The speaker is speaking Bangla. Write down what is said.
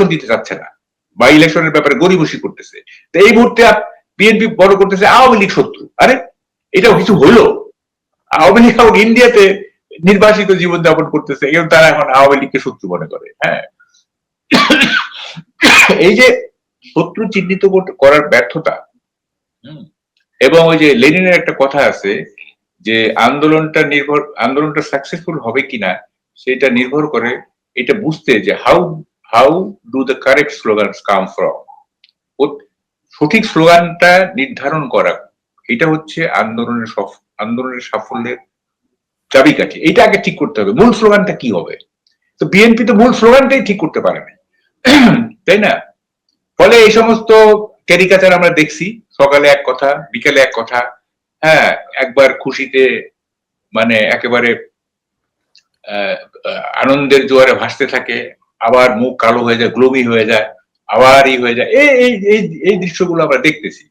ইলেকশন দিতে চাচ্ছে না বা ইলেকশনের ব্যাপারে গরিবসি করতেছে। তো এই মুহূর্তে বিএনপি বড় করতেছে আওয়ামী লীগ শত্রু। আরে এটা কিছু হলো? আওয়ামী লীগ এখন ইন্ডিয়াতে নির্বাসিত জীবন যাপন করতেছে এবং তারা এখন আওয়ামী লীগকে শত্রু মনে করে হ্যাঁ। এই যে শত্রু চিহ্নিত করার ব্যর্থতা এবং ওই যে লেনিনের একটা কথা আছে যে আন্দোলনটা নির্ভর আন্দোলনটা সাকসেসফুল হবে কিনা সেটা নির্ভর করে এটা বুঝতে যে how how do the correct slogan come from সঠিক স্লোগানটা নির্ধারণ করা, এটা হচ্ছে আন্দোলনের আন্দোলনের সাফল্যের চাবিকাঠি। এটা আগে ঠিক করতে হবে। মূল স্লোগানটা কি হবে? তো বিএনপি তো মূল স্লোগানটাই ঠিক করতে পারে না। তাই না? ফলে এই সমস্ত ক্যারিকাচার আমরা দেখছি। সকালে এক কথা, বিকেলে এক কথা। হ্যাঁ একবার খুশিতে মানে একেবারে আনন্দের জোয়ারে ভাসতে থাকে। আবার মুখ কালো হয়ে যায় গ্লোমি হয়ে যায় আবার ই হয়ে যায়। এই এই এই দৃশ্যগুলো আমরা দেখতেছি।